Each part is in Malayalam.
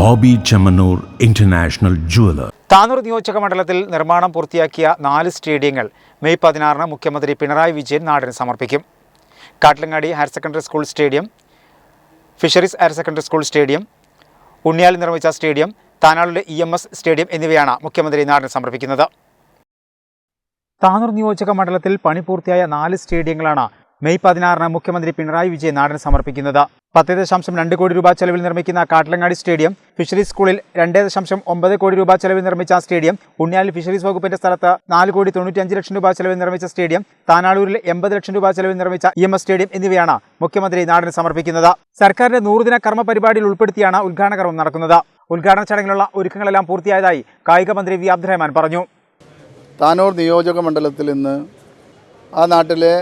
Bobby Chemmanur international jeweller. Tanur നിയോജക മണ്ഡലത്തിൽ നിർമ്മാണം പൂർത്തിയാക്കിയ നാല് സ്റ്റേഡിയങ്ങൾ മെയ് പതിനാറിന് മുഖ്യമന്ത്രി പിണറായി വിജയൻ നാടിന് സമർപ്പിക്കും. Kattilangadi higher secondary school stadium fisheries higher secondary school stadium ഉണ്ണിയാലിൽ നിർമ്മിച്ച സ്റ്റേഡിയം താനാളിലെ ഇ എം എസ് സ്റ്റേഡിയം എന്നിവയാണ് മുഖ്യമന്ത്രി നാടിന് സമർപ്പിക്കുന്നത്. താനൂർ നിയോജക മണ്ഡലത്തിൽ പണി പൂർത്തിയായ നാല് സ്റ്റേഡിയങ്ങളാണ് മെയ് പതിനാറിന് മുഖ്യമന്ത്രി പിണറായി വിജയൻ നാടിന് സമർപ്പിക്കുന്നത്. പത്ത് ദശാംശം രണ്ട് കോടി രൂപ ചെലവിൽ നിർമ്മിക്കുന്ന കാട്ടിലങ്ങാടി സ്റ്റേഡിയം ഫിഷറീസ് സ്കൂളിൽ രണ്ട് ദശാംശം ഒമ്പത് കോടി രൂപ ചെലവിൽ നിർമ്മിച്ച സ്റ്റേഡിയം ഉണ്ണിയാലിൽ ഫിഷറീസ് വകുപ്പിന്റെ സ്ഥലത്ത് നാല് കോടി തൊണ്ണൂറ്റിയഞ്ച് ലക്ഷം രൂപ ചെലവിൽ നിർമ്മിച്ച സ്റ്റേഡിയം താനാളൂരിൽ എൺപത് ലക്ഷം രൂപ ചെലവിൽ നിർമ്മിച്ച ഇ സ്റ്റേഡിയം എന്നിവയാണ് മുഖ്യമന്ത്രി നാടിന് സമർപ്പിക്കുന്നത്. സർക്കാരിന്റെ നൂറുദിന കർമ്മ പരിപാടിയിൽ ഉൾപ്പെടുത്തിയാണ് ഉദ്ഘാടന കർമ്മം നടക്കുന്നത്. ഉദ്ഘാടന ചടങ്ങിലുള്ള ഒരുക്കങ്ങളെല്ലാം പൂർത്തിയായതായി കായിക മന്ത്രി വി അബ്ദുറഹ്മാൻ പറഞ്ഞു. താനൂർ നിയോജക മണ്ഡലത്തിൽ ഇന്ന് ആ നാട്ടിലെ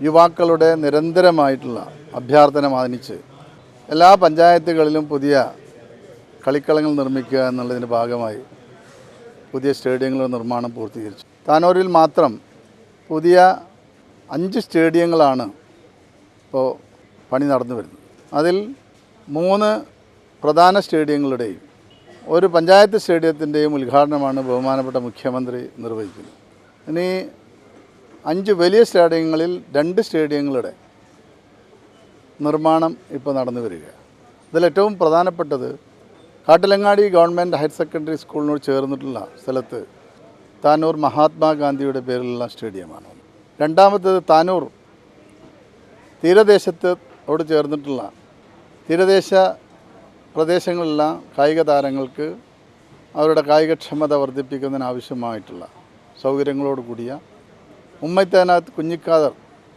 യുവാക്കളുടെ നിരന്തരമായിട്ടുള്ള അഭ്യർത്ഥന മാനിച്ച് എല്ലാ പഞ്ചായത്തുകളിലും പുതിയ കളിക്കളങ്ങൾ നിർമ്മിക്കുക എന്നുള്ളതിന്റെ ഭാഗമായി പുതിയ സ്റ്റേഡിയങ്ങളുടെ നിർമ്മാണം പൂർത്തീകരിച്ചു. താനൂരിൽ മാത്രം പുതിയ അഞ്ച് സ്റ്റേഡിയങ്ങളാണ് ഇപ്പോൾ പണി നടന്നു വരുന്നത്. അതിൽ മൂന്ന് പ്രധാന സ്റ്റേഡിയങ്ങളുടെയും ഒരു പഞ്ചായത്ത് സ്റ്റേഡിയത്തിന്റെയും ഉദ്ഘാടനമാണ് ബഹുമാനപ്പെട്ട മുഖ്യമന്ത്രി നിർവഹിക്കുന്നത്. ഇനി അഞ്ച് വലിയ സ്റ്റേഡിയങ്ങളിൽ രണ്ട് സ്റ്റേഡിയങ്ങളുടെ നിർമ്മാണം ഇപ്പോൾ നടന്നു വരിക. ഇതിലേറ്റവും പ്രധാനപ്പെട്ടത് കാട്ടിലങ്ങാടി ഗവൺമെന്റ് ഹയർ സെക്കൻഡറി സ്കൂളിനോട് ചേർന്നിട്ടുള്ള സ്ഥലത്ത് താനൂർ മഹാത്മാഗാന്ധിയുടെ പേരിലുള്ള സ്റ്റേഡിയമാണ്. രണ്ടാമത്തേത് താനൂർ തീരദേശത്തോട് ചേർന്നിട്ടുള്ള തീരദേശ പ്രദേശങ്ങളിലുള്ള കായിക താരങ്ങൾക്ക് അവരുടെ കായികക്ഷമത വർദ്ധിപ്പിക്കുന്നതിനാവശ്യമായിട്ടുള്ള സൗകര്യങ്ങളോട് കൂടിയ ഉമ്മൈത്താനാത്ത് കുഞ്ഞിക്കാദർ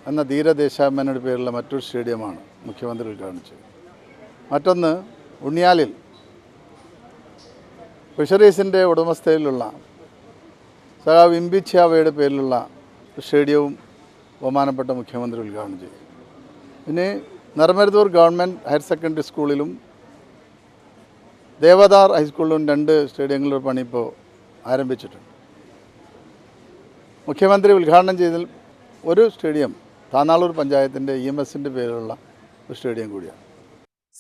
എന്ന ധീരദേശാഭിമാനിയുടെ പേരിലുള്ള മറ്റൊരു സ്റ്റേഡിയമാണ് മുഖ്യമന്ത്രി ഉദ്ഘാടനം ചെയ്തത് മറ്റൊന്ന് ഉണ്ണിയാലിൽ. ഫിഷറീസിന്റെ ഉടമസ്ഥയിലുള്ള സഖാവ് ഇംബിച്ചാവയുടെ പേരിലുള്ള സ്റ്റേഡിയവും ബഹുമാനപ്പെട്ട മുഖ്യമന്ത്രി ഉദ്ഘാടനം ചെയ്തു പിന്നെ നെർമരുതൂർ ഗവൺമെന്റ് ഹയർ സെക്കൻഡറി സ്കൂളിലും ദേവദാർ ഹൈസ്കൂളിലും രണ്ട് സ്റ്റേഡിയങ്ങളുടെ പണി ഇപ്പോൾ ആരംഭിച്ചിട്ടുണ്ട്. മുഖ്യമന്ത്രി ഉദ്ഘാടനം ചെയ്തതിൽ ഒരു സ്റ്റേഡിയം താന്നാളൂർ പഞ്ചായത്തിന്റെ ഇ എം എസിന്റെ പേരിലുള്ള ഒരു സ്റ്റേഡിയം കൂടിയാണ്.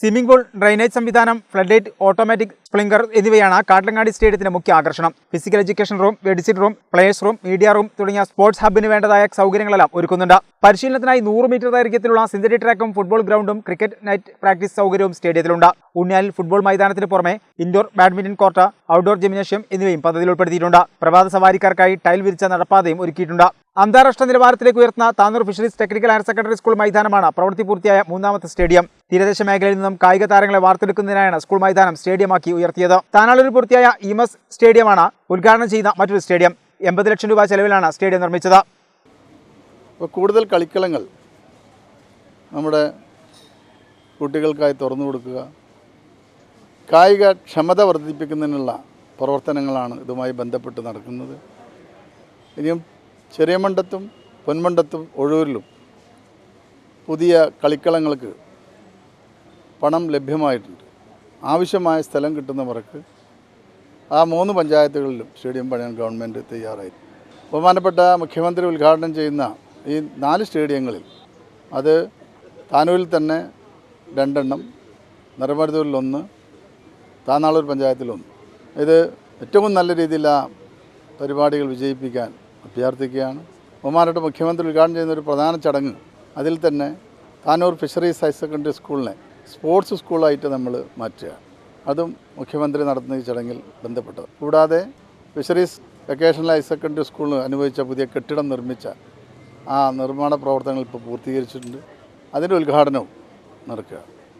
സ്വിമ്മിംഗ് പൂൾ ഡ്രൈനേജ് സംവിധാനം ഫ്ലഡ് ലൈറ്റ് ഓട്ടോമാറ്റിക് സ്പ്ലിങ്കർ എന്നിവയാണ് കാട്ടിലങ്ങാടി സ്റ്റേഡിയത്തിന്റെ മുഖ്യ ആകർഷണം. Physical education room വെഡിസിറ്റ് room players room media room തുടങ്ങിയ സ്പോർട്സ് ഹബിന് വേണ്ടതായ സൗകര്യങ്ങളെല്ലാം ഒരുക്കുന്നുണ്ട്. പരിശീലനത്തിനായി നൂറ് മീറ്റർ ദൈർഘ്യത്തിലുള്ള സിന്തറ്റിക് ട്രാക്കും ഫുട്ബോൾ ഗ്രൗണ്ടും ക്രിക്കറ്റ് നൈറ്റ് പ്രാക്ടീസ് സൗകര്യവും സ്റ്റേഡിയത്തിലുണ്ട്. ഉണ്ണിയാലിൽ ഫുട്ബോൾ മൈതാനത്തിന് പുറമെ indoor badminton court outdoor gymnasium എന്നിവയും പദ്ധതിയിൽ ഉൾപ്പെടുത്തിയിട്ടുണ്ട്. പ്രഭാത സവാരിക്കാർക്കായി ടൈൽ വിരിച്ച നടപ്പാതയും ഒരുക്കിയിട്ടുണ്ട്. അന്താരാഷ്ട്ര നിലവാരത്തിലേക്ക് ഉയർത്തുന്ന Tanur fisheries technical higher secondary school മൈതാനമാണ് പ്രവൃത്തി പൂർത്തിയായ മൂന്നാമത്തെ സ്റ്റേഡിയം. തീരദേശ മേഖലയിൽ നിന്നും കായിക താരങ്ങളെ വാർത്തെടുക്കുന്നതിനായാണ് സ്കൂൾ മൈതാനം സ്റ്റേഡിയമാക്കി ഉയർത്തിയത്. താനാളൂരിൽ പൂർത്തിയായ ഇമസ് സ്റ്റേഡിയമാണ് ഉദ്ഘാടനം ചെയ്യുന്ന മറ്റൊരു സ്റ്റേഡിയം. എൺപത് ലക്ഷം രൂപ ചെലവിലാണ് സ്റ്റേഡിയം നിർമ്മിച്ചത്. കൂടുതൽ കളിക്കളങ്ങൾ നമ്മുടെ കുട്ടികൾക്കായി തുറന്നു കൊടുക്കുക കായിക ക്ഷമത വർദ്ധിപ്പിക്കുന്നതിനുള്ള പ്രവർത്തനങ്ങളാണ് ഇതുമായി ബന്ധപ്പെട്ട് നടക്കുന്നത്. ഇനിയും ചെറിയമണ്ടത്തും പൊന്മണ്ടത്തും ഒഴൂരിലും പുതിയ കളിക്കളങ്ങൾക്ക് പണം ലഭ്യമായിട്ടുണ്ട്. ആവശ്യമായ സ്ഥലം കിട്ടുന്ന മുറക്ക് ആ മൂന്ന് പഞ്ചായത്തുകളിലും സ്റ്റേഡിയം പണിയാൻ ഗവൺമെന്റ് തയ്യാറായി. ബഹുമാനപ്പെട്ട മുഖ്യമന്ത്രി ഉദ്ഘാടനം ചെയ്യുന്ന ഈ നാല് സ്റ്റേഡിയങ്ങളിൽ അത് താനൂരിൽ തന്നെ രണ്ടെണ്ണം നിറമരുതൂരിൽ ഒന്ന് താനാളൂർ പഞ്ചായത്തിലൊന്ന് ഇത് ഏറ്റവും നല്ല രീതിയിൽ ആ പരിപാടികൾ വിജയിപ്പിക്കാൻ അഭ്യർത്ഥിക്കുകയാണ്. ബഹുമാനപ്പെട്ട മുഖ്യമന്ത്രി ഉദ്ഘാടനം ചെയ്യുന്ന ഒരു പ്രധാന ചടങ്ങ് അതിൽ തന്നെ താനൂർ ഫിഷറീസ് ഹയർ സെക്കൻഡറി സ്കൂളിനെ സ്പോർട്സ് സ്കൂളായിട്ട് നമ്മൾ മാറ്റുക. അതും മുഖ്യമന്ത്രി നടത്തുന്ന ഈ ചടങ്ങിൽ ബന്ധപ്പെട്ടത്. കൂടാതെ ഫിഷറീസ് വെക്കേഷണൽ ഹയർ സെക്കൻഡറി സ്കൂളിന് അനുവദിച്ച പുതിയ കെട്ടിടം നിർമ്മിച്ച ആ നിർമ്മാണ പ്രവർത്തനങ്ങൾ ഇപ്പോൾ പൂർത്തീകരിച്ചിട്ടുണ്ട്. അതിന്റെ ഉദ്ഘാടനവും നടക്കുക